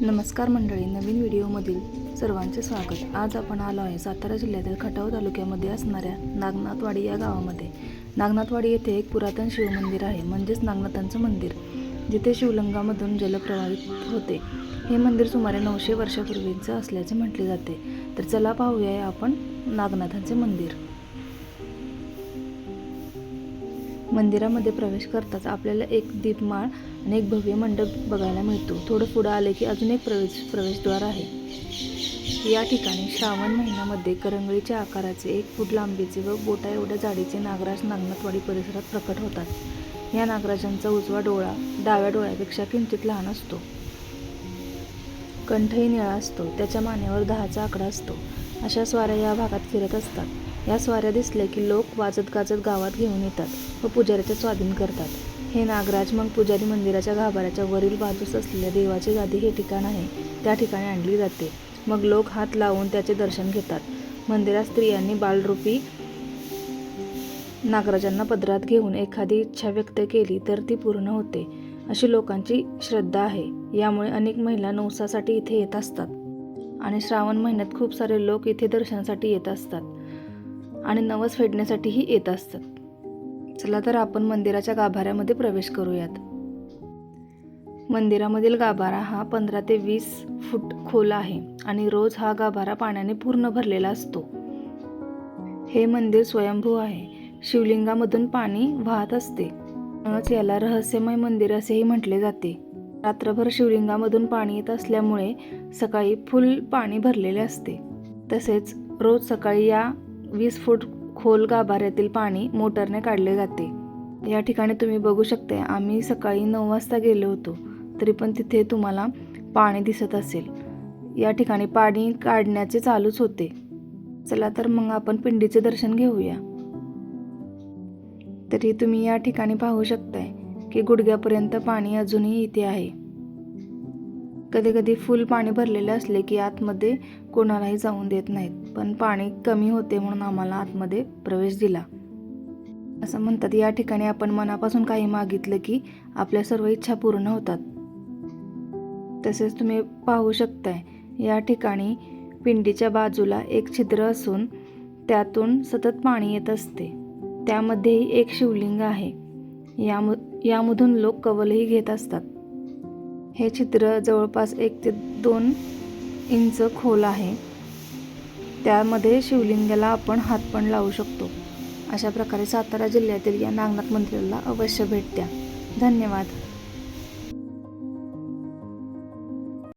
नमस्कार मंडळी नवीन व्हिडिओमधील सर्वांचे स्वागत. आज आपण आलो आहे सातारा जिल्ह्यातील खटाव तालुक्यामध्ये असणाऱ्या नागनाथवाडी या गावामध्ये. नागनाथवाडी येथे एक पुरातन शिवमंदिर आहे म्हणजेच नागनाथांचं मंदिर जिथे शिवलिंगामधून जल प्रवाहित होते. हे मंदिर सुमारे नऊशे वर्षापूर्वीचं असल्याचे म्हटले जाते. तर चला पाहूया आपण नागनाथांचे मंदिर. मंदिरामध्ये प्रवेश करताच आपल्याला एक दीपमाळ आणि एक भव्य मंडप बघायला मिळतो. थोडं पुढं आले की अजून एक प्रवेश प्रवेशद्वार आहे. या ठिकाणी श्रावण महिन्यामध्ये करंगळीच्या आकाराचे एक फूट लांबीचे व बोटा एवढ्या जाडीचे नागराज नागनाथवाडी परिसरात प्रकट होतात. या नागराजांचा उजवा डोळा डाव्या डोळ्यापेक्षा किंचित लहान असतो. कंठही निळा असतो. त्याच्या मानेवर दहाचा आकडा असतो. अशा स्वाऱ्या या भागात फिरत असतात. या स्वाऱ्या दिसल्या की लोक वाजत गाजत गावात घेऊन येतात व पुजाऱ्याचे स्वाधीन करतात. हे नागराज मग पुजारी मंदिराच्या गाभाऱ्याच्या वरील बाजूस असलेल्या देवाची गादी हे ठिकाण आहे. त्या ठिकाणी आणली जाते. मग लोक हात लावून त्याचे दर्शन घेतात. मंदिरात स्त्रियांनी बालरूपी नागराजांना पदरात घेऊन एखादी इच्छा व्यक्त केली तर ती पूर्ण होते. अशी लोकांची श्रद्धा आहे. यामुळे अनेक महिला नवसासाठी इथे येत असतात. आणि श्रावण महिन्यात खूप सारे लोक इथे दर्शनासाठी येत असतात. आणि नवस फेडण्यासाठीही येत असतात. चला तर आपण मंदिराच्या गाभाऱ्यामध्ये प्रवेश करूयात. मंदिरामधील गाभारा हा पंधरा ते वीस फूट खोल आहे आणि रोज हा गाभारा पाण्याने पूर्ण भरलेला असतो. हे मंदिर स्वयंभू आहे. शिवलिंगामधून पाणी वाहत असते. म्हणूनच याला रहस्यमय मंदिर असेही म्हटले जाते. रात्रभर शिवलिंगामधून पाणी येत असल्यामुळे सकाळी फुल पाणी भरलेले असते. तसेच रोज सकाळी या वीस फूट खोल गाभाऱ्यातील पाणी मोटरने काढले जाते. या ठिकाणी तुम्ही बघू शकता आम्ही सकाळी नऊ वाजता गेलो होतो तरी पण तिथे तुम्हाला पाणी दिसत असेल. या ठिकाणी पाणी काढण्याचे चालूच होते. चला तर मग आपण पिंडीचे दर्शन घेऊया. तरी तुम्ही या ठिकाणी पाहू शकताय की गुडघ्यापर्यंत पाणी अजूनही इथे आहे. कधी कधी फुल पाणी भरलेले असले की आतमध्ये कोणालाही जाऊन देत नाहीत. पण पाणी कमी होते म्हणून आम्हाला आतमध्ये प्रवेश दिला. असं म्हणतात. या ठिकाणी आपण मनापासून काही मागितलं की आपल्या सर्व इच्छा पूर्ण होतात. तसेच तुम्ही पाहू शकताय या ठिकाणी पिंडीच्या बाजूला एक छिद्र असून त्यातून सतत पाणी येत असते. त्यामध्येही एक शिवलिंग आहे. याम यामधून लोक कवलही घेत असतात. हे चित्र जवळपास एक ते दोन इंच खोल आहे. त्यामध्ये शिवलिंगाला आपण हात पण लावू शकतो. अशा प्रकारे सातारा जिल्ह्यातील या नागनाथ मंदिराला अवश्य भेट द्या. धन्यवाद.